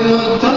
eu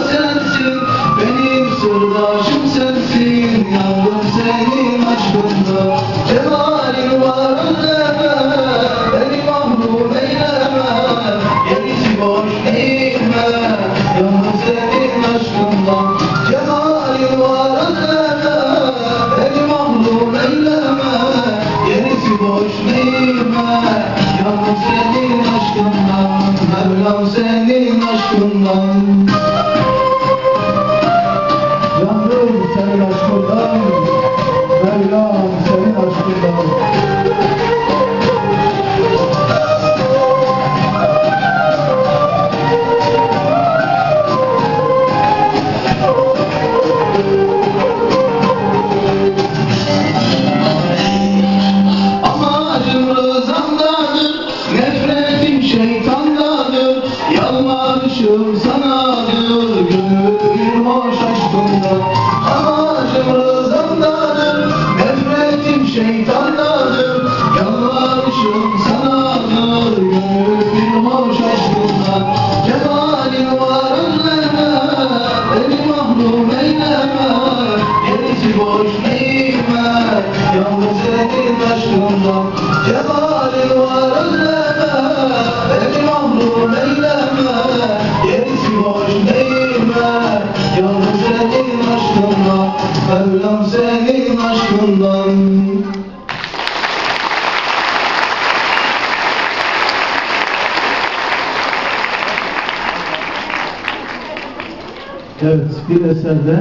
Evet, bir eserde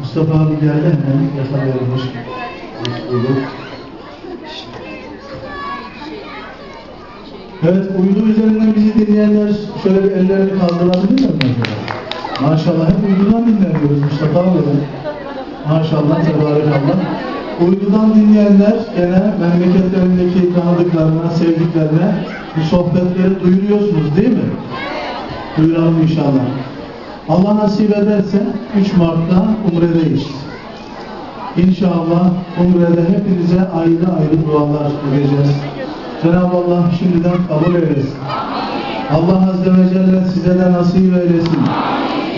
Mustafa abi geldi hemen yakalayalım. Evet, uydu üzerinden bizi dinleyenler şöyle bir ellerini kaldırabilir mi? Maşallah hep uydudan dinleniyoruz Mustafa abi. Maşallah, tebarekallah. Uydudan dinleyenler gene memleketlerindeki tanıdıklarına, sevdiklerine bu sohbetleri duyuruyorsunuz değil mi? Duyuralım inşallah. Allah nasip ederse 3 Mart'ta Umre'deyiz. İnşallah Umre'de hepinize ayrı ayrı dualar edeceğiz. Cenab-ı Allah şimdiden kabul eylesin. Allah Azze ve Celle size de nasip eylesin.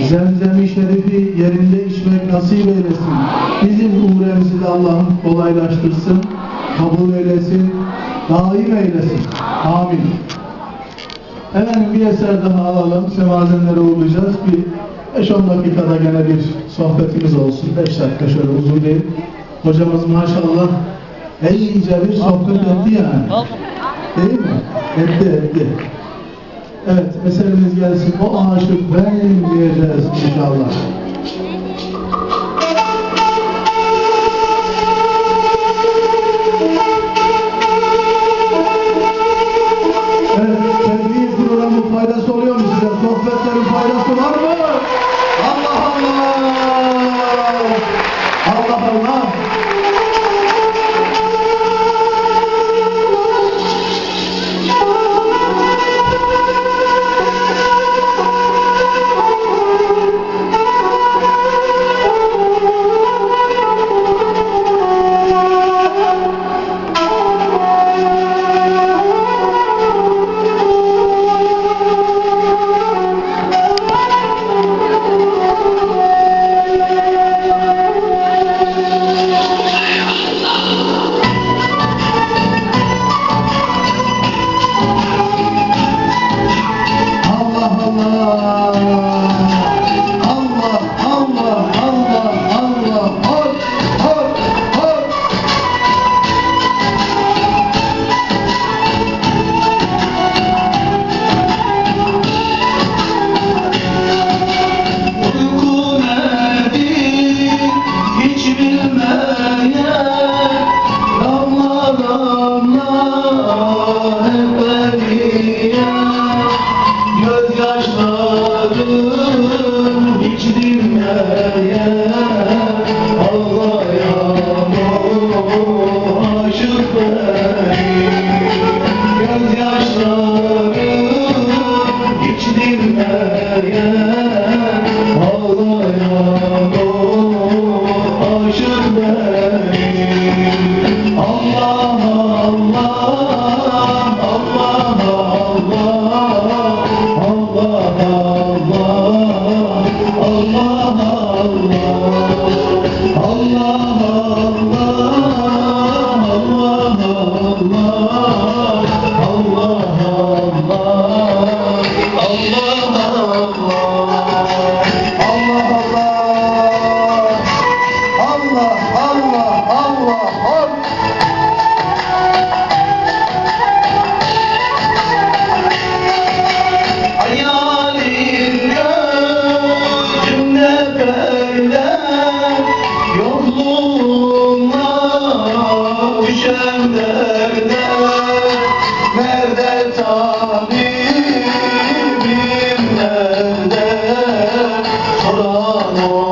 Zemzem-i Şerifi yerinde içmek nasip eylesin. Bizim umremizi de Allah'ım kolaylaştırsın, kabul eylesin, daim eylesin. Amin. Efendim bir eser daha alalım. Semazenlere uğurlayacağız. Bir 5-10 dakikada gene bir sohbetimiz olsun. 5 dakika şöyle uzun değil. Hocamız maşallah iyice bir sohbet etti yani. Değil mi? Etti etti. Evet eserimiz gelsin. O aşık benim diyeceğiz inşallah. Oh, no.